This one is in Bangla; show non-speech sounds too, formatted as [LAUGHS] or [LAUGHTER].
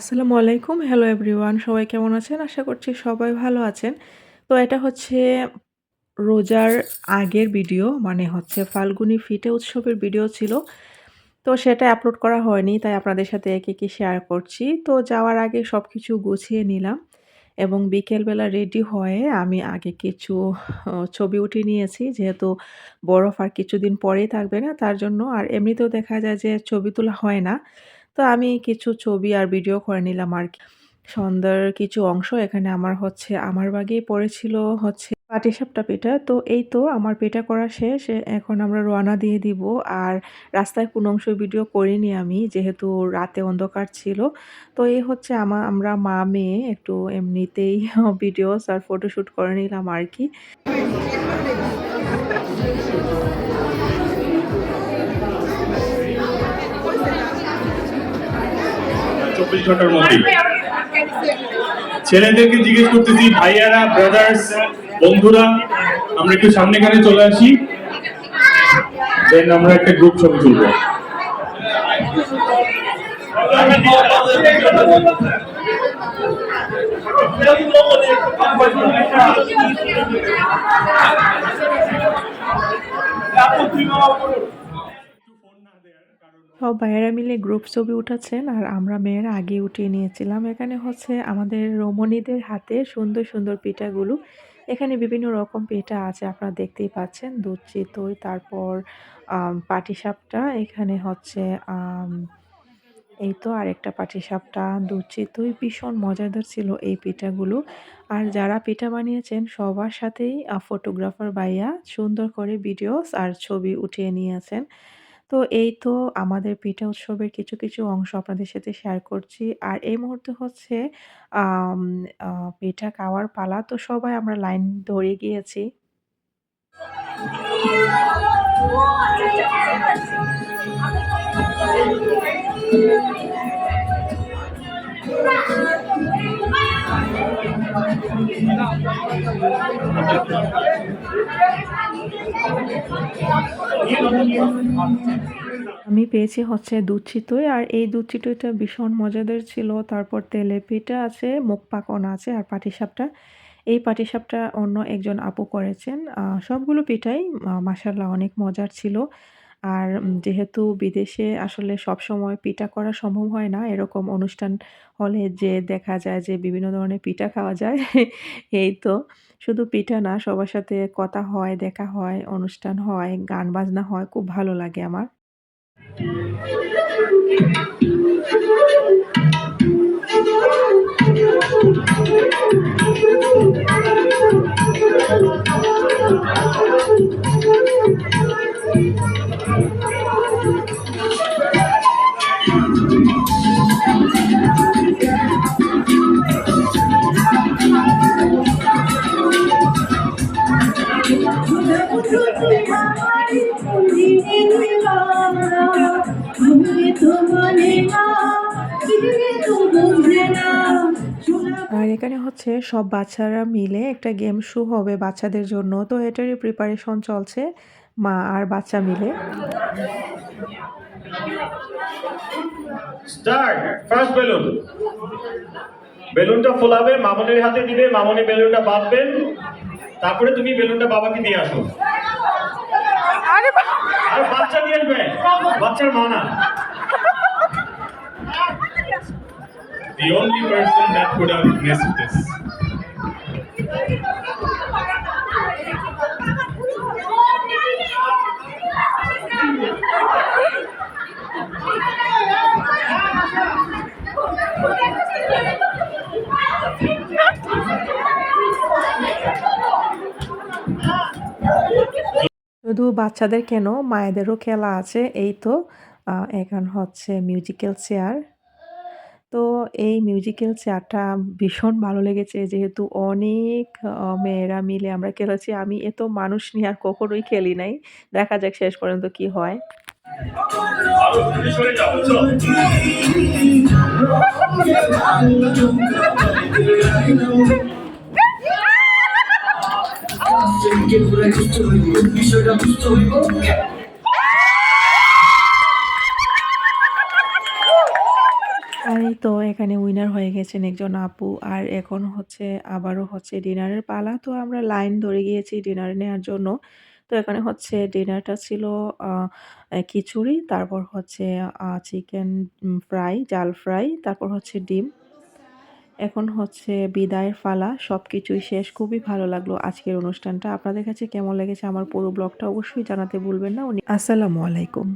আসসালামু আলাইকুম। হ্যালো এভরিওয়ান সবাই কেমন আছেন? আশা করছি সবাই ভালো আছেন। তো এটা হচ্ছে রোজার আগের ভিডিও মানে হচ্ছে ফাল্গুনি ফিটে উৎসবের ভিডিও ছিল। তো সেটা আপলোড করা হয়নি, তাই আপনাদের সাথে একে কি শেয়ার করছি। তো যাওয়ার আগে সব কিছু গুছিয়ে নিলাম এবং বিকেলবেলা রেডি হয়ে আমি আগে কিছু ছবি উঠিয়ে নিয়েছি। যেহেতু বরফ আর কিছুদিন পরেই থাকবে না, তার জন্য। আর এমনিতেও দেখা যায় যে ছবি তোলা হয় না। তো আমি কিছু ছবি আর ভিডিও করে নিলাম আর কি। সন্ধ্যার কিছু অংশ এখানে আমার হচ্ছে, আমার বাগেই পড়েছিল হচ্ছে পাটিসাপটা পিঠা। তো এই তো আমার পিঠা করা শেষ। এখন আমরা রওনা দিয়ে দিব। আর রাস্তায় কোনো অংশ ভিডিও করিনি আমি, যেহেতু রাতে অন্ধকার ছিল। তো এই হচ্ছে আমা, আমরা মা-মেয়ে একটু এমনিতেই ভিডিওস আর ফটোশ্যুট করে নিলাম আর কি। চব্বিশ ঘণ্টার মধ্যে। ছেলেদেরকে জিজ্ঞেস করতেছি ভাইয়ারা ব্রাদার্স বন্ধুরা আমরা একটু সামনেখানে চলে আসি। দেন আমরা একটা গ্রুপ ছবি তুলবো। সব ভাইয়েরা মিলে গ্রুপ ছবি উঠাচ্ছেন আর আমরা মেয়েরা আগে উঠিয়ে নিয়েছিলাম। এখানে হচ্ছে আমাদের রমণীদের হাতে সুন্দর সুন্দর পিঠাগুলো। এখানে বিভিন্ন রকম পিঠা আছে, আপনারা দেখতেই পাচ্ছেন। দুধ, চিতই, তারপর পাটিসাপটা। এখানে হচ্ছে এই তো আরেকটা পাটিসাপটা, দুধ, চিতই। ভীষণ মজাদার ছিল এই পিঠাগুলো। আর যারা পিঠা বানিয়েছেন, সবার সাথেই ফটোগ্রাফার ভাইয়া সুন্দর করে ভিডিওস আর ছবি উঠিয়ে নিয়েছেন। তো এই তো আমাদের পিঠা উৎসবের কিছু, কিছু অংশ আপনাদের সাথে শেয়ার করছি। আর এই মুহূর্তে হচ্ছে পিঠা খাওয়ার পালা। তো সবাই আমরা লাইন ধরে গিয়েছি। আমি পেয়েছি হচ্ছে দুধ চিতই আর এই দুধ চিতইটা ভীষণ মজাদার ছিল। তারপর তেলের পিঠা আছে, মুখ পাকন আছে আর পাটিসাপটা। এই পাটিসাপটা অন্য একজন আপু করেছেন। সবগুলো পিঠাই মা মাশাআল্লাহ অনেক মজার ছিল। আর যেহেতু বিদেশে আসলে সবসময় পিঠা করা সম্ভব হয় না। এরকম অনুষ্ঠান হলে যে দেখা যায় যে বিভিন্ন ধরনের পিঠা খাওয়া যায়। [LAUGHS] এই তো শুধু পিঠা না সবার সাথে কথা হয়, দেখা হয়, অনুষ্ঠান হয়, গান বাজনা হয়। খুব ভালো লাগে আমার। আর এখানে হচ্ছে সব বাচ্চারা মিলে একটা গেম শু হবে বাচ্চাদের জন্য। তো এটারই প্রিপারেশন চলছে, মা আর বাচ্চা মিলে। বেলুন বেলুনটা ফোলাবে, মামনের হাতে দিবে, মামনি বেলুনটা বাঁধবেন তারপরে তুমি বেলুনটা বাবাকে দিয়ে আসো আর বাচ্চা দিয়ে আসবে বাচ্চার মা না The only person that could have missed this. বাচ্চাদের কেন মায়েদেরও খেলা আছে। এই তো এখন হচ্ছে মিউজিক্যাল চেয়ার। তো এই মিউজিক্যাল চেয়ারটা ভীষণ ভালো লেগেছে, যেহেতু অনেক মেয়েরা মিলে আমরা খেলেছি। আমি এত মানুষ নিয়ে আর কখনোই খেলি নাই। দেখা যাক শেষ পর্যন্ত কি হয়। সরে যাও বিষয়টা বুঝতে হইব আর তো এখানে উইনার হয়ে গেছেন একজন আপু, আর এখন হচ্ছে আবারও হচ্ছে ডিনারের পালা। তো আমরা লাইন ধরে গিয়েছি ডিনার নেওয়ার জন্য। তো এখানে হচ্ছে ডিনারটা ছিল খিচুড়ি, তারপর হচ্ছে চিকেন ফ্রাই জাল ফ্রাই তারপর হচ্ছে ডিম। এখন হচ্ছে বিদায়ের ফালা সব কিছুই শেষ। খুবই ভালো লাগল আজকের অনুষ্ঠানটা। আপনাদের কাছে কেমন লেগেছে আমার পুরো ব্লগটা অবশ্যই জানাতে ভুলবেন না। উনি আসসালামু আলাইকুম।